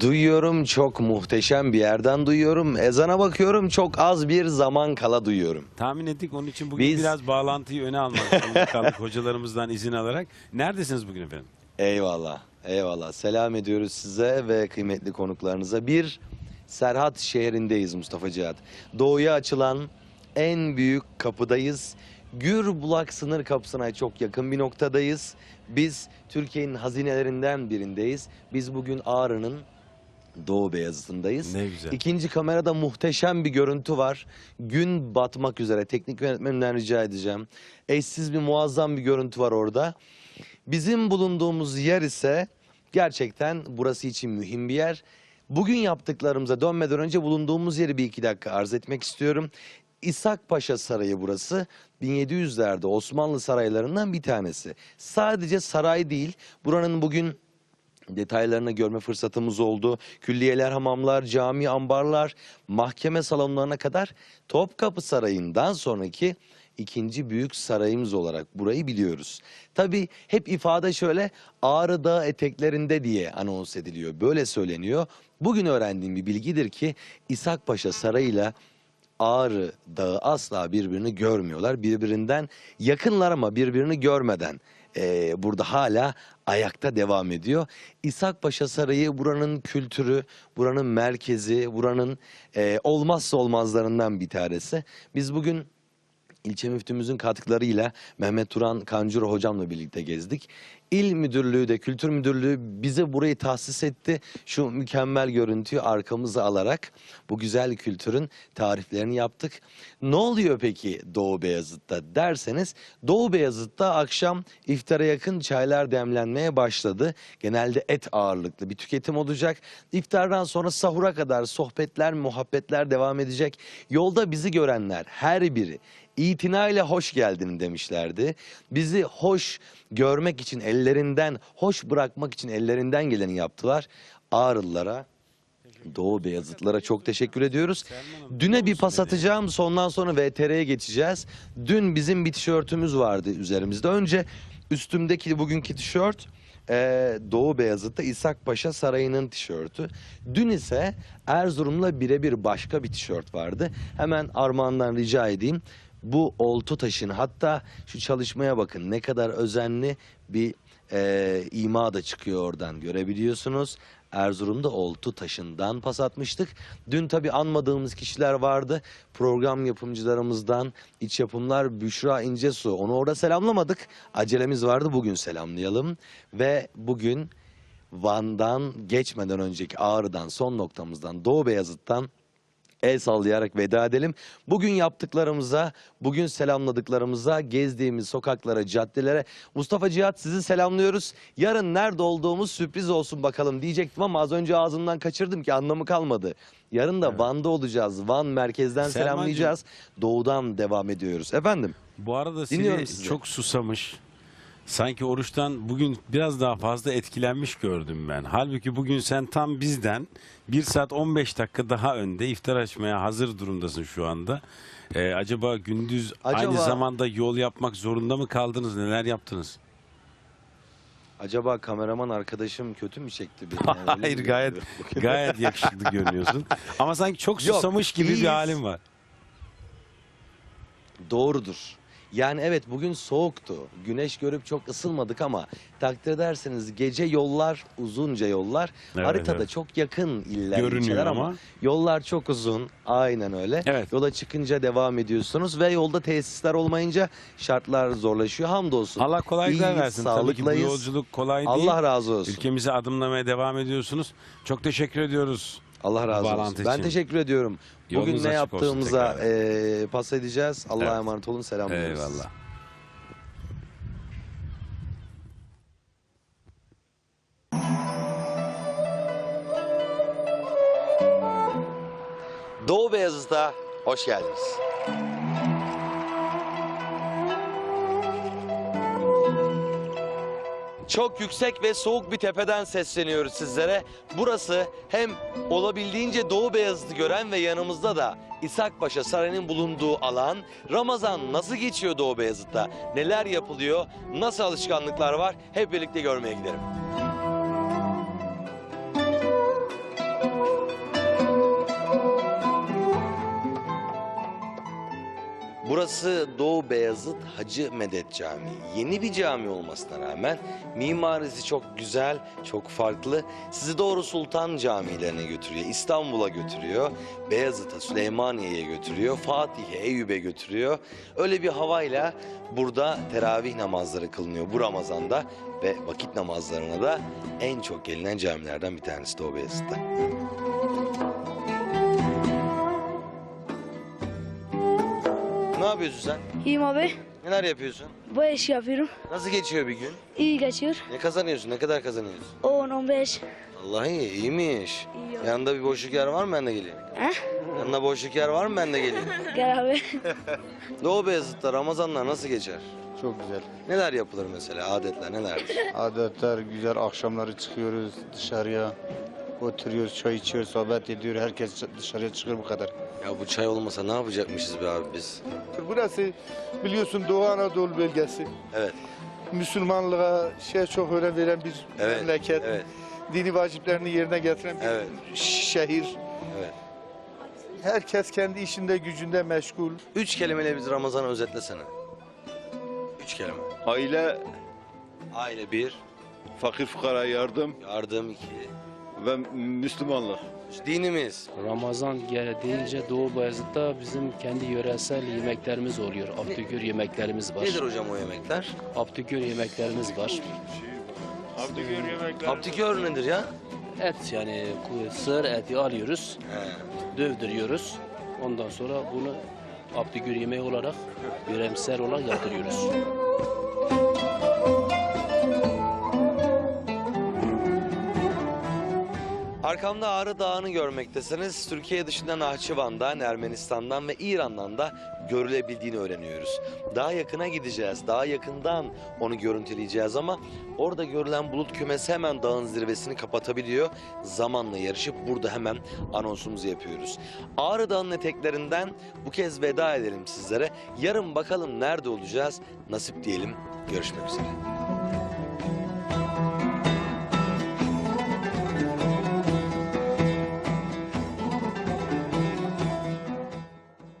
Duyuyorum çok muhteşem bir yerden duyuyorum. Ezana bakıyorum çok az bir zaman kala duyuyorum. Tahmin ettik onun için bugün Biz- biraz bağlantıyı öne almak zorunda kaldık hocalarımızdan izin alarak. Neredesiniz bugün efendim? Eyvallah, eyvallah. Selam ediyoruz size ve kıymetli konuklarınıza. Bir Serhat şehrindeyiz Mustafa Cihat. Doğuya açılan en büyük kapıdayız. Gürbulak sınır kapısına çok yakın bir noktadayız. Biz Türkiye'nin hazinelerinden birindeyiz. Biz bugün Ağrı'nın Doğu Beyazıt'ındayız. Ne güzel. İkinci kamerada muhteşem bir görüntü var. Gün batmak üzere. Teknik yönetmenimden rica edeceğim. Eşsiz bir muazzam bir görüntü var orada. Bizim bulunduğumuz yer ise gerçekten burası için mühim bir yer. Bugün yaptıklarımıza dönmeden önce bulunduğumuz yeri bir iki dakika arz etmek istiyorum. İshak Paşa Sarayı burası. 1700'lerde Osmanlı saraylarından bir tanesi. Sadece saray değil, buranın bugün detaylarını görme fırsatımız oldu. Külliyeler, hamamlar, cami, ambarlar, mahkeme salonlarına kadar Topkapı Sarayı'ndan sonraki ikinci büyük sarayımız olarak burayı biliyoruz. Tabii hep ifade şöyle Ağrı Dağı eteklerinde diye anons ediliyor. Böyle söyleniyor. Bugün öğrendiğim bir bilgidir ki İshak Paşa Sarayı ile Ağrı Dağı asla birbirini görmüyorlar. Birbirinden yakınlar ama birbirini görmeden eee, burada hala ayakta devam ediyor. İshak Paşa Sarayı buranın kültürü, buranın merkezi, buranın eee, olmazsa olmazlarından bir tanesi. Biz bugün İlçe müftümüzün katkılarıyla Mehmet Turan Kancur hocamla birlikte gezdik. İl müdürlüğü de kültür müdürlüğü bize burayı tahsis etti. Şu mükemmel görüntüyü arkamıza alarak bu güzel kültürün tariflerini yaptık. Ne oluyor peki Doğu Beyazıt'ta derseniz Doğu Beyazıt'ta akşam iftara yakın çaylar demlenmeye başladı. Genelde et ağırlıklı bir tüketim olacak. İftardan sonra sahura kadar sohbetler, muhabbetler devam edecek. Yolda bizi görenler her biri itinayla hoş geldin demişlerdi. Bizi hoş görmek için ellerinden, hoş bırakmak için ellerinden geleni yaptılar. Ağrılılara, Doğu Beyazıtlara çok teşekkür ediyoruz. Düne bir pas atacağım, sondan sonra VTR'ye geçeceğiz. Dün bizim bir tişörtümüz vardı üzerimizde. Önce üstümdeki bugünkü tişört eee, Doğu Beyazıt'ta İshak Paşa Sarayı'nın tişörtü. Dün ise Erzurum'la birebir başka bir tişört vardı. Hemen Armağan'dan rica edeyim. Bu oltu taşını hatta şu çalışmaya bakın ne kadar özenli bir eee ima da çıkıyor oradan görebiliyorsunuz. Erzurum'da oltu taşından pas atmıştık. Dün tabi anmadığımız kişiler vardı. Program yapımcılarımızdan iç yapımlar Büşra İncesu. Onu orada selamlamadık. Acelemiz vardı bugün selamlayalım. Ve bugün Van'dan geçmeden önceki Ağrı'dan son noktamızdan Doğu Beyazıt'tan el sallayarak veda edelim. Bugün yaptıklarımıza, bugün selamladıklarımıza, gezdiğimiz sokaklara, caddelere. Mustafa Cihat sizi selamlıyoruz. Yarın nerede olduğumuz sürpriz olsun bakalım diyecektim ama az önce ağzımdan kaçırdım ki anlamı kalmadı. Yarın da Van'da olacağız. Van merkezden Selmancığım. selamlayacağız. Doğudan devam ediyoruz. Efendim? Bu arada seni çok susamış. Sanki oruçtan bugün biraz daha fazla etkilenmiş gördüm ben. Halbuki bugün sen tam bizden 1 saat 15 dakika daha önde iftar açmaya hazır durumdasın şu anda. Ee, acaba gündüz aynı Acaba- zamanda yol yapmak zorunda mı kaldınız? Neler yaptınız? Acaba kameraman arkadaşım kötü mü çekti beni? Yani öyle Hayır mi gayet görünüyor? gayet yakışıklı görünüyorsun. Ama sanki çok Yok, susamış gibi iyiyiz. bir halin var. Doğrudur. Yani evet bugün soğuktu. Güneş görüp çok ısınmadık ama takdir ederseniz gece yollar uzunca yollar. Evet, Haritada evet. çok yakın iller Görünüyor ama. ama. yollar çok uzun. Aynen öyle. Evet. Yola çıkınca devam ediyorsunuz ve yolda tesisler olmayınca şartlar zorlaşıyor. Hamdolsun. Allah kolaylıklar versin. Tabii ki bu sağlıklıyız. yolculuk kolay değil. Allah razı olsun. Ülkemize adımlamaya devam ediyorsunuz. Çok teşekkür ediyoruz. Allah razı bağlantı olsun. Ben için. teşekkür ediyorum. Bugün Yolunuz ne açık olsun yaptığımıza eee, pas edeceğiz. Allah'a Evet. emanet olun. Selamlıyoruz. Eyvallah. Doğu Beyazıt'a hoş geldiniz. Çok yüksek ve soğuk bir tepeden sesleniyoruz sizlere. Burası hem olabildiğince Doğu Beyazıt'ı gören ve yanımızda da İshak Paşa Sarayı'nın bulunduğu alan. Ramazan nasıl geçiyor Doğu Beyazıt'ta? Neler yapılıyor? Nasıl alışkanlıklar var? Hep birlikte görmeye gidelim. Burası Doğu Beyazıt Hacı Medet Camii. Yeni bir cami olmasına rağmen mimarisi çok güzel, çok farklı. Sizi doğru Sultan camilerine götürüyor, İstanbul'a götürüyor, Beyazıt'a, Süleymaniye'ye götürüyor, Fatih'e, Eyüp'e götürüyor. Öyle bir havayla burada teravih namazları kılınıyor bu Ramazan'da ve vakit namazlarına da en çok gelinen camilerden bir tanesi Doğu Beyazıt'ta. Ne yapıyorsun sen? İyiyim abi. Neler yapıyorsun? Bu iş yapıyorum. Nasıl geçiyor bir gün? İyi geçiyor. Ne kazanıyorsun? Ne kadar kazanıyorsun? 10-15. Vallahi iyi, iyiymiş. İyi abi. Yanında bir boşluk yer var mı ben de geleyim? He? Yanında boşluk yer var mı ben de geleyim? Gel abi. Doğu Beyazıt'ta Ramazanlar nasıl geçer? Çok güzel. Neler yapılır mesela? Adetler nelerdir? Adetler güzel. Akşamları çıkıyoruz dışarıya. Oturuyoruz, çay içiyoruz, sohbet ediyoruz. Herkes dışarıya çıkıyor bu kadar. ya bu çay olmasa ne yapacakmışız be abi biz? Burası biliyorsun Doğu Anadolu bölgesi. Evet, Müslümanlığa şey çok önem veren bir evet, memleket. evet, Dini vaciplerini yerine getiren bir Evet. şehir. evet. Herkes kendi işinde gücünde meşgul. Üç kelimeyle biz Ramazan'ı özetlesene. Üç kelime. Aile, Aile bir, fakir fukara yardım yardım iki, ve Müslümanlık. dinimiz. Ramazan gel- deyince Doğu Bayezid'de bizim kendi yöresel yemeklerimiz oluyor. Abdügür yemeklerimiz var. Nedir hocam o yemekler? Abdügür yemeklerimiz var. Aptikör nedir ya? Et yani sığır eti alıyoruz, He. dövdürüyoruz. Ondan sonra bunu Abdügür yemeği olarak, yöremsel olarak yaptırıyoruz. Arkamda Ağrı Dağı'nı görmektesiniz. Türkiye dışında Nahçıvan'dan, Ermenistan'dan ve İran'dan da görülebildiğini öğreniyoruz. Daha yakına gideceğiz, daha yakından onu görüntüleyeceğiz ama orada görülen bulut kümesi hemen dağın zirvesini kapatabiliyor. Zamanla yarışıp burada hemen anonsumuzu yapıyoruz. Ağrı Dağı'nın eteklerinden bu kez veda edelim sizlere. Yarın bakalım nerede olacağız? Nasip diyelim. Görüşmek üzere.